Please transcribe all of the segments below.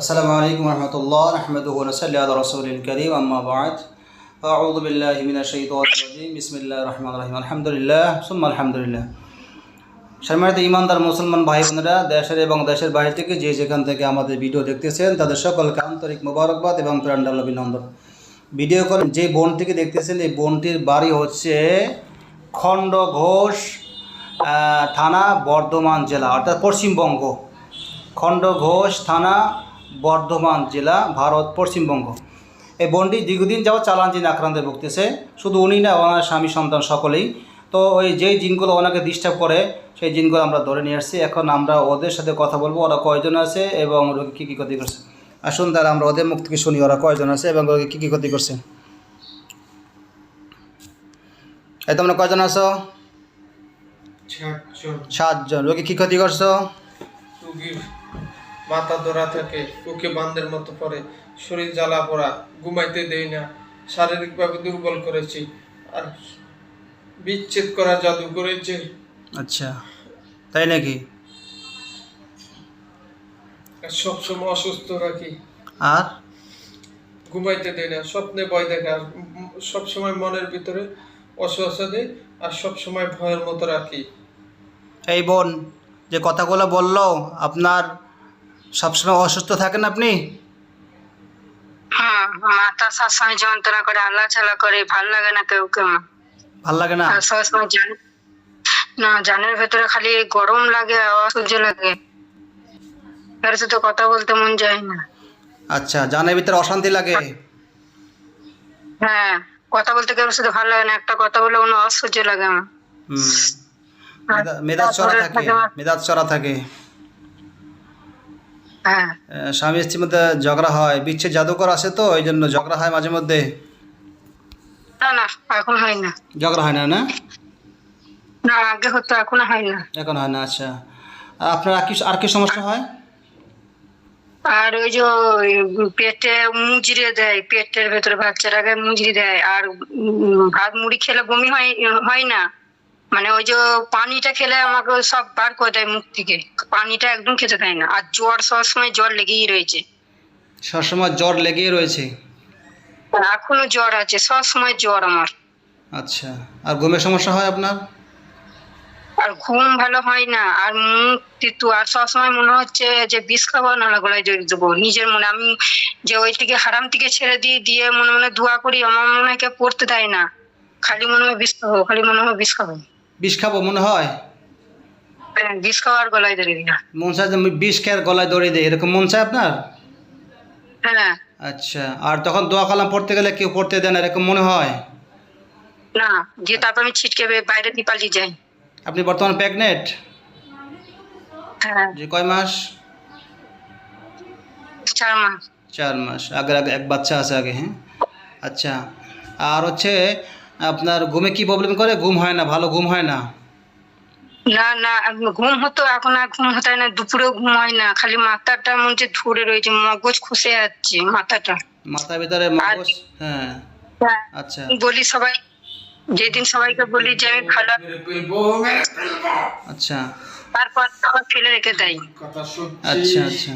আসসালামু আলাইকুম রহমতুল্লাহ আহমদুহ সাল্লাহ রসুল করিম আম্মাবাদ আউদ বিল্লাহ মিনা শহীদ বিসমিল্লা রহমান রহিম, আলহামদুলিল্লাহ, সুম্মা আলহামদুলিল্লাহ। সম্মানিত ইমানদার মুসলমান ভাই বোনেরা, দেশের এবং দেশের বাইরে থেকে যে যেখান থেকে আমাদের ভিডিও দেখতেছেন, তাদের সকলকে আন্তরিক মোবারকবাদ এবং প্রাণডাল অভিনন্দন। ভিডিও কল যে বোনটিকে দেখতেছেন, এই বোনটির বাড়ি হচ্ছে খণ্ড ঘোষ থানা বর্ধমান জেলা, অর্থাৎ পশ্চিমবঙ্গ। খণ্ড ঘোষ থানা বর্ধমান জেলা ভারত পশ্চিমবঙ্গ। এই বোনটি দীর্ঘদিন যাওয়া চালান জিন আক্রান্তে ভুগতেছে শুধু উনি না ওনার স্বামী সন্তান সকলেই। তো ওই যেই জিনগুলো ওনাকে ডিস্টার্ব করে সেই জিনগুলো আমরা ধরে নিয়ে আসছি। এখন আমরা ওদের সাথে কথা বলব ওরা কয়জন আছে এবং রোগী কী কী ক্ষতি করছে। আসুন তাহলে আমরা ওদের মুখ থেকে শুনি ওরা কয়জন আছে এবং রোগী কী কী ক্ষতি করছে। এই তোমরা কয়জন আছো? সাতজন। রোগী কী ক্ষতি করছ? মাথা ধরা থাকে চোখে বান্ধের মতো পড়ে শরীর জ্বালা পড়া ঘুমাইতে দেই না শারীরিকভাবে দুর্বল করেছি আর বিচ্ছেদ করা জাদু করেছে। আচ্ছা তাই নাকি? সবসময় অসুস্থ রাখি। আর? ঘুমাইতে দেই না স্বপ্নে ভয় দেখা আর সবসময় মনের ভিতরে অসুস্থতা দেয় আর সবসময় ভয়ের মতো রাখি। এই বোন যে কথাগুলো বলল আপনার সবসময় অসুস্থ থাকেন আপনি? হ্যাঁ মাথা সবসময় যন্ত্রণা করে আল্লাহ করে ভালো লাগে না কেউ কেউ। ভালো লাগে না? সবসময় জান না জানের ভেতরে খালি গরম লাগে অসহ্য লাগে। কার সাথে কথা বলতে মন যায় না। আচ্ছা জানের ভিতরে অশান্তি লাগে? হ্যাঁ কথা বলতে কেউ সাথে ভালো লাগে না একটা কথা বলে কোনো অসহ্য লাগে আমার হুম। মেদা- মেদাজ চড়া থাকে মেদাজ চড়া থাকে। স্বামী স্ত্রীর মধ্যে ঝগড়া হয় বিচ্ছে জাদুকর আছে তো ওই জন্য ঝগড়া হয় মাঝে মধ্যে? না না এখন হয় না। ঝগড়া হয় না না? আগে হতো এখন হয় না। এখন হয় না আচ্ছা। আপনার আর কি আর কি সমস্যা হয়? আর ওই যে পেটে মুজড়ে দেয় পেটের ভেতরে বাচ্চারাকে মুজড়ি দেয় আর ভাত মুড়ি খেলে বমি হয় হয় না। মানে ওই যে পানিটা খেলে আমাকে সব বার করে দেয় মুখ থেকে। পানিটা একদম খেতে দেয় না। আর জ্বর সবসময় জ্বর লেগেই রয়েছে। সবসময় জ্বর লেগেই রয়েছে? আর এখনও জ্বর আছে সব সময় জ্বর আমার। আচ্ছা। আর ঘুমের সমস্যা হয় আপনার? আর ঘুম ভালো হয় না আর মুখ তিতু আর সবসময় মনে হচ্ছে যে বিষ খাব না গলায় জড়িয়ে দেবো। নিজের মনে আমি যে ওই থেকে হারাম থেকে ছেড়ে দিয়ে দিয়ে মনে মনে দোয়া করি আমার মনে হয় পড়তে দেয় না। খালি মনে হয় বিষ খাব খালি মনে হয় বিষ খাব। বিষ খাব মনে হয়? হ্যাঁ, বিষ খাওয়ার গলায় জড়িয়ে না মন চায় যে বিষ খেয়ে গলায় দেয় এরকম মন চায় আপনার? হ্যাঁ। আচ্ছা আর তখন দোয়া কালাম পড়তে গেলে কেউ পড়তে দেয় না এরকম মনে হয়? না যে তারপর আমি ছিটকে বাইরে দিয়ে পালিয়ে যাই। আপনি বর্তমানে প্রেগনেন্ট হ্যাঁ। যে কয় মাস? চার মাস। চার মাস আগে আগে এক বাচ্চা আছে আগে হ্যাঁ? আচ্ছা আর হচ্ছে আপনার ঘুমে কি প্রবলেম করে? ঘুম হয় না ভালো ঘুম হয় না? না না ঘুম হতো এখন আর ঘুম হতো না দুপুরেও ঘুম হয় না খালি মাথাটা মনে হচ্ছে ধরে রয়েছে মগজ খসে যাচ্ছে মাথাটা। মাথার ভিতরে মগজ? হ্যাঁ হ্যাঁ আচ্ছা। বলি সবাই যেদিন সবাইকে বলি যে আমি ভালো আচ্ছা। তারপর আবার ফেলে রেখে দেয়। আচ্ছা আচ্ছা।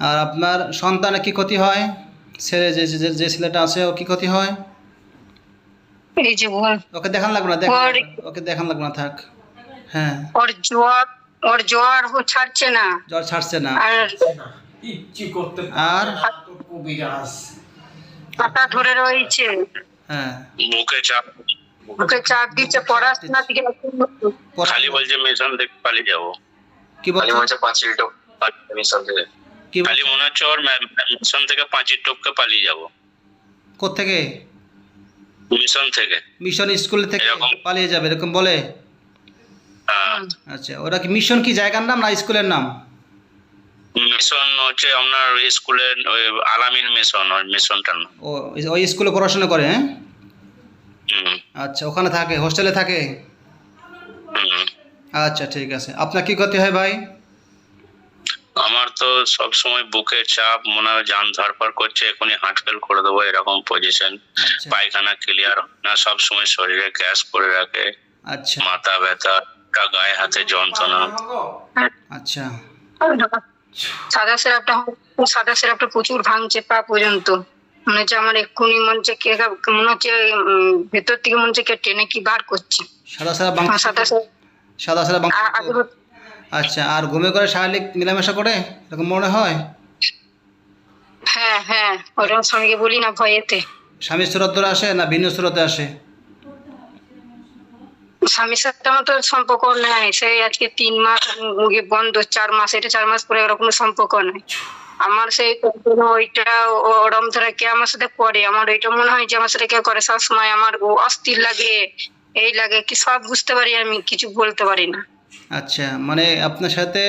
আর আপনার সন্তানের কি ক্ষতি হয়? ছেলে যে যে- যে ছেলেটা আছে ও কি ক্ষতি হয়? এই যে ঘুম ওকে দেখান লাগবে না দেখান ওর- লাগবে না। ওকে দেখান লাগবে না থাক। হ্যাঁ। ওর জ্বর ওর জ্বর ও ছাড়ছে না। জ্বর ছাড়ছে না। আর ইচ্ছি করতে আর? কবিরাজ পাতা ধরে রয়েছে। হ্যাঁ। বুকে চাপ। দিচ্ছে পড়াশোনা থেকে খালি বলছে মিশন থেকে পালিয়ে যাব। কি বলছো? পাঁচিল টপ মিশন থেকে। খালি মনে হচ্ছে ওর মিশন থেকে পাঁচিল টপকে পালিয়ে যাব। কোথেকে মিশন থেকে। মিশন স্কুল থেকে পালিয়ে যাবে এরকম বলে? হ্যাঁ। আচ্ছা ওরা কি মিশন কি জায়গার নাম না স্কুলের নাম? মিশন হচ্ছে আপনার স্কুলের ওই আলামিন মিশন ওই মিশনটার নাম। ও ওই স্কুলে পড়াশোনা করে হ্যাঁ? আচ্ছা ওখানে থাকে হোস্টেলে থাকে। আচ্ছা ঠিক আছে। আপনার কি ক্ষতি হয় ভাই? আমার তো সব সময় বুকে চাপ মনে হয় যান ধরপর করছে এখনই হার্ট ফেল করে দেবো এরকম পজিশন আচ্ছা। পায়খানা ক্লিয়ার না সব সময় শরীরে গ্যাস করে রাখে। আচ্ছা। মাথা ব্যথা গায়ে হাতে যন্ত্রণা। আচ্ছা। সাদা সিরাপটা সাদা সিরাপটা প্রচুর ভাঙছে পা পর্যন্ত। মনে হচ্ছে আমার এক্ষুনি মনে হচ্ছে কে মনে হচ্ছে ভেতর থেকে মনে হচ্ছে কে টেনে কি বার করছে। সাদা সাদা সাদা সিরাপ সাদা সাদা আচ্ছা আর ঘুমে করে শারীরিক মেলামেশা করে? এরকম মনে হয়? হ্যাঁ হ্যাঁ ওরকম স্বামীকে বলি না ভয়েতে। স্বামী সুরত ধরে আসে না ভিন্ন সুরতে আসে? স্বামীর সাথে আমার তো সম্পর্ক নাই। সেই আজকে তিন মাস বন্ধ চার মাস এটা চার মাস পরে এরকম সম্পর্ক নাই। আমার সেই ওইটা ওরম ধরে কে আমার সাথে করে। আমার ওইটা মনে হয় যে আমার সাথে কে করে। সবসময় আমার অস্থির লাগে এই লাগে কি সব বুঝতে পারি আমি কিছু বলতে পারি না। আচ্ছা মানে আপনার সাথে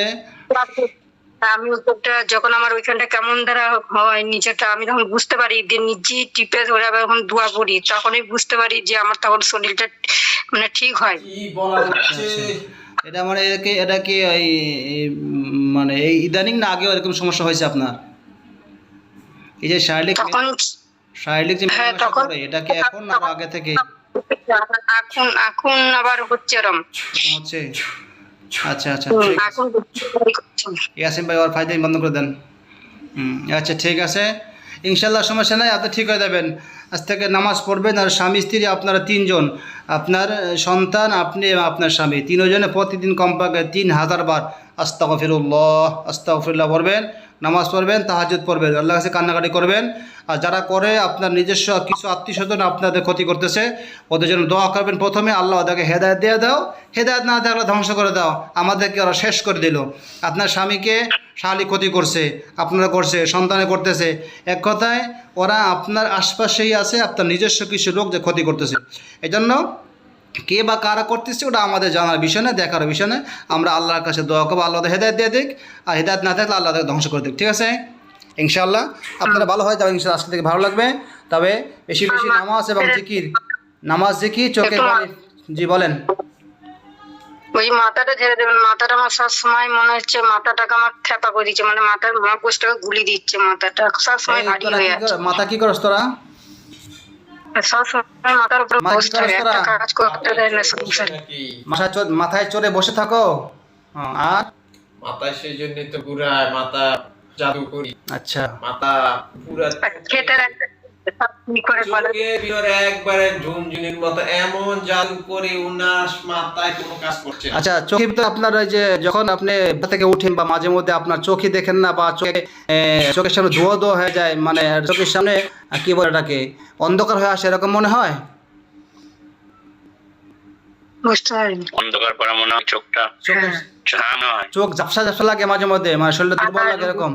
আমি ওটা যখন আমার ওইখানটা কেমন দ্বারা হয় নিচেটা আমি তখন বুঝতে পারি যে নিজে টিপে ধরে যখন দোয়া করি তখনই বুঝতে পারি যে আমার তখন শরীরটা মানে ঠিক হয়। বলা হচ্ছে এটা মানে এটা কি এই, মানে এই ইদানিং না আগেও এরকম সমস্যা হয়েছে আপনার? এই যে শারীরিক তখন শারীরিক যে হ্যাঁ, তখন- এটা কি এখন না আগে থেকে এখন এখন আবার হচ্ছে এরকম হচ্ছে? আচ্ছা আচ্ছা ইয়াসিন ভাই ওর ফাইদাই বন্ধ করে দেন। আচ্ছা ঠিক আছে। ইনশাল্লাহ সমস্যা নাই আপনি ঠিক হয়ে যাবেন। আজ থেকে নামাজ পড়বেন আর স্বামী স্ত্রী আপনারা তিনজন। আপনার সন্তান আপনি আপনার স্বামী। তিনজনে প্রতিদিন কমপক্ষে তিন হাজার বার আস্তাগফিরুল্লাহ আস্তাগফিরুল্লাহ পড়বেন। নামাজ পড়বেন তাহাজুদ পড়বেন। আল্লাহ কাছে কান্নাকাটি করবেন। আর যারা করে, আপনার নিজস্ব কিছু আত্মীয় স্বজন আপনাদের ক্ষতি করতেছে, ওদের জন্য দোয়া করবেন প্রথমে। আল্লাহ ওদেরকে হেদায়ত দিয়ে দাও। হেদায়ত না থাকলে ধ্বংস করে দাও। আমাদেরকে ওরা শেষ করে দিল। আপনার স্বামীকে শালি ক্ষতি করছে, আপনারা করছে, সন্তানে করতেছে। এক কথায়, ওরা আপনার আশপাশেই আছে, আপনার নিজস্ব কিছু লোক যে ক্ষতি করতেছে। এই জন্য কে বা কারা করতেছে ওটা আমাদের জানার বিষয় না দেখার বিষয় না। আমরা আল্লাহর কাছে দোয়া করব আল্লাহ হেদায়ত দিয়ে দিক আর হেদায়ত না থাকলে আল্লাহ তাকে ধ্বংস করে দিক ঠিক আছে? ইনশাআল্লাহ। আপনারা ভালো হয় যাবে ইনশাআল্লাহ আজকে থেকে ভালো লাগবে। তবে বেশি বেশি নামাজ এবং জিকির নামাজ জিকির চোখে জি বলেন। ওই মাথাটা ঝেড়ে দেবেন মাথাটা আমার সব সময় মনে হচ্ছে মাথাটাকে আমার খেপা করে দিচ্ছে মানে মাথার মগজটাকে গুলি দিচ্ছে মাথাটা সব সময় ভারী হয়ে আছে। মাথা কি করছ তোরা? মাথা মাথায় চড়ে বসে থাকো। আর? মাথায় সেই জন্যই তো ঘুরায় মাথা জাদু করি। আচ্ছা। মাথা পুরা একবারে ঝুনঝুনির মতো এমন জাদু করে উনার মাথায় কোনো কাজ করছে আচ্ছা চোখে তো আপনার ওই যে যখন আপনি থেকে উঠেন বা মাঝে মধ্যে আপনার চোখে দেখেন না বা চোখে চোখের সামনে ধোয়া ধোয়া হয়ে যায় মানে চোখের সামনে কি বলে এটাকে অন্ধকার হয়ে আসে এরকম মনে হয়? অন্ধকার মনে হয় চোখটা চোখে হ্যাঁ। চোখ ঝাপসা ঝাপসা লাগে মাঝে মধ্যে মানে শরীরটা দুর্বল লাগে এরকম।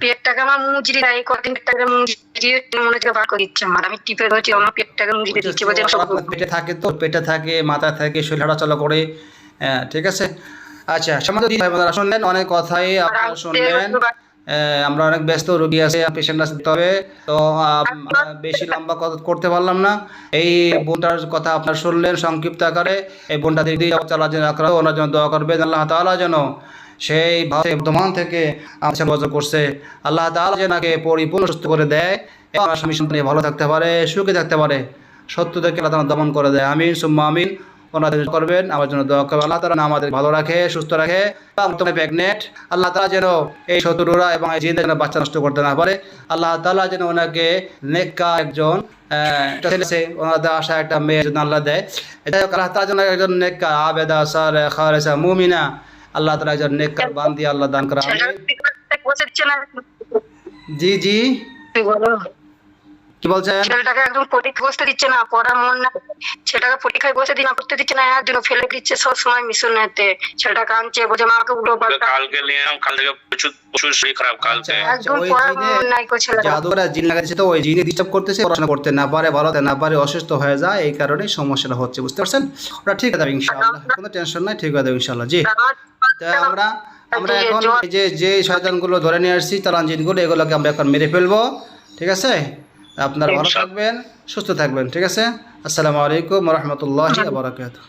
পেটটাকে আমার মুজরি দেয় কদিন পেটটাকে মুজরিয়ে মনে হচ্ছে বার করে দিচ্ছে আমার। আমি টিপে ধরছি আমার পেটটাকে মুজরিয়ে দিচ্ছে আপনার পেটে থাকে তো পেটে থাকে মাথায় থাকে শরীর হাঁটাচলা করে হ্যাঁ, ঠিক আছে? আচ্ছা সমাজ শুনলেন অনেক কথাই আপনারা শুনলেন। আমরা অনেক ব্যস্ত রোগী আছে পেশেন্ট আছে তবে তো বেশি লম্বা কথা করতে পারলাম না। এই বোনটার কথা আপনারা শুনলেন সংক্ষিপ্ত আকারে। এই বোনটা দিদি চালা যেন আক্রান্ত ওনার জন্য দোয়া করবেন আল্লাহ তাআলা যেন সেই ভাবে বর্তমান থেকে আমাদের করছে। আল্লাহ তাআলা যেন তাকে পরিপূর্ণ সুস্থ করে দেয়। এবং স্বামী সন্তান ভালো থাকতে পারে, সুখে থাকতে পারে। সত্য থেকে আল্লাহ দমন করে দেয়। আমিন, সুম্মা আমিন। ওনাদের করবেন, আমার জন্য দোয়া করবেন। আল্লাহ তালা আমাদের ভালো রাখে, সুস্থ রাখে। তোমার প্রেগনেন্ট আল্লাহ তালা যেন এই শত্রুরা এবং এই জিনদের যেন বাচ্চা নষ্ট করতে না পারে। আল্লাহ তালা যেন ওনাকে নেককা একজন একটা ওনাদের আশা একটা মেয়ে যেন আল্লাহ দেয়। এটা আল্লাহ তালা যেন একজন নেককা আবেদা সার খারেসা মুমিনা আল্লাহ তালা একজন নেককার বান্দি আল্লাহ দান করা জি জি। কি বলছেন? ছেলেটাকে একদম পরীক্ষা বসতে দিচ্ছে না পড়ার মন না ছেলেটাকে পরীক্ষায় বসে দিন করতে দিচ্ছে না একদিনও ফেলে দিচ্ছে সব সময় মিশনেতে ছেলেটা কাঁদছে বলছে মাকে উল্টো পাল্টা। কালকে নিয়ে এলাম, কাল থেকে প্রচুর প্রচুর শরীর খারাপ কালকে। আচ্ছা, একদম ওই পড়ার মন নাই কো ছেলেটা। জাদুরা জিন লাগাচ্ছে তো ওই জিনে ডিস্টার্ব করতেছে পড়াশোনা করতে না পারে ভালো না পারে অসুস্থ হয়ে যায় এই কারণে সমস্যাটা হচ্ছে বুঝতে পারছেন? ওটা ঠিক আছে ইনশাআল্লাহ কোনো টেনশন নাই ঠিক হয়ে যাবে ইনশাআল্লাহ জি। তা আমরা আমরা এখন এই যে যে শয়তানগুলো ধরে নিয়ে আসছি চালান জিনগুলো এগুলোকে আমরা এখন মেরে ফেলব। ঠিক আছে? আপনারা ভালো থাকবেন সুস্থ থাকবেন ঠিক আছে? আসসালামু আলাইকুম রহমতুল্লাহ বারাকাতুহ।